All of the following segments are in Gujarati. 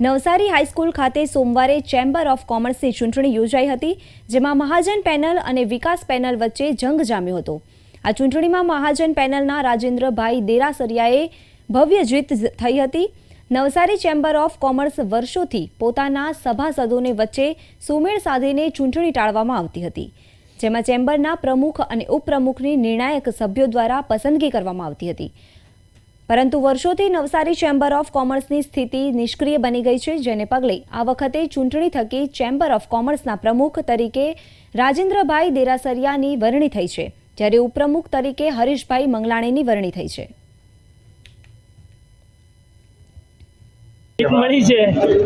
નવસારી હાઈસ્કૂલ ખાતે સોમવારે ચેમ્બર ઓફ કોમર્સની ચૂંટણી યોજાઈ હતી, જેમાં મહાજન પેનલ અને વિકાસ પેનલ વચ્ચે જંગ જામ્યો હતો. આ ચૂંટણીમાં મહાજન પેનલના રાજેન્દ્રભાઈ દેરાસરિયાએ ભવ્ય જીત થઈ હતી. નવસારી ચેમ્બર ઓફ કોમર્સ વર્ષોથી પોતાના સભાસદોને વચ્ચે સુમેળ સાધીને ચૂંટણી ટાળવામાં આવતી હતી, જેમાં ચેમ્બરના પ્રમુખ અને ઉપપ્રમુખની નિર્ણાયક સભ્યો દ્વારા પસંદગી કરવામાં આવતી હતી. પરંતુ વર્ષોથી નવસારી ચેમ્બર ઓફ કોમર્સની સ્થિતિ નિષ્ક્રિય બની ગઈ છે, જેને પગલે આ વખતે ચૂંટણી થકી ચેમ્બર ઓફ કોમર્સના પ્રમુખ તરીકે રાજેન્દ્રભાઈ દેરાસરિયાની વરણી થઈ છે, જ્યારે ઉપપ્રમુખ તરીકે હરીશભાઈ મંગલાણીની વરણી થઈ છે. જીત મળી છે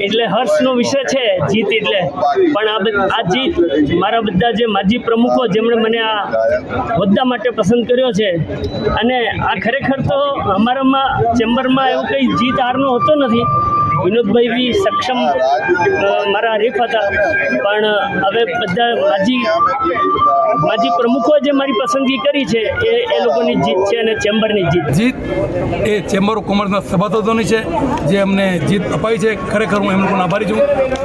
એટલે હર્ષનો વિષય છે જીત એટલે. પણ આ આ જીત મારા બધા જે માજી પ્રમુખો જેમણે મને આ હોદ્દા માટે પસંદ કર્યો છે અને આ ખરેખર તો અમારામાં, ચેમ્બરમાં એવું કંઈ જીત હારનો હોતો નથી. વિનોદભાઈ બી સક્ષમ મારા હરીફ હતા. પણ હવે બધા માજી માજી પ્રમુખો જે મારી પસંદગી કરી છે, એ એ લોકોની જીત છે અને ચેમ્બરની જીત જીત એ ચેમ્બર ઓફ કોમર્સના સભાસદોની છે, જે અમને જીત અપાઈ છે. ખરેખર હું એમ પણ આભારી છું.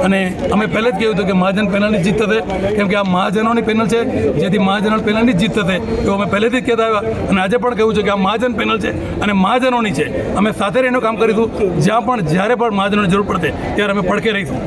અને અમે પહેલે જ કહ્યું હતું કે મહાજન પેનલની જીત થશે. કેમ કે આ મહાજનોની પેનલ છે, જેથી મહાજનો પેનલની જીત થશે. એવું અમે પહેલેથી જ કહેતા આવ્યા. અને આજે પણ કહ્યું છે કે આ મહાજન પેનલ છે અને મહાજનોની છે. અમે સાથે રહીને કામ કરીશું. જ્યાં પણ, જ્યારે પણ મહાજનોની જરૂર પડશે ત્યારે અમે પડખે રહીશું.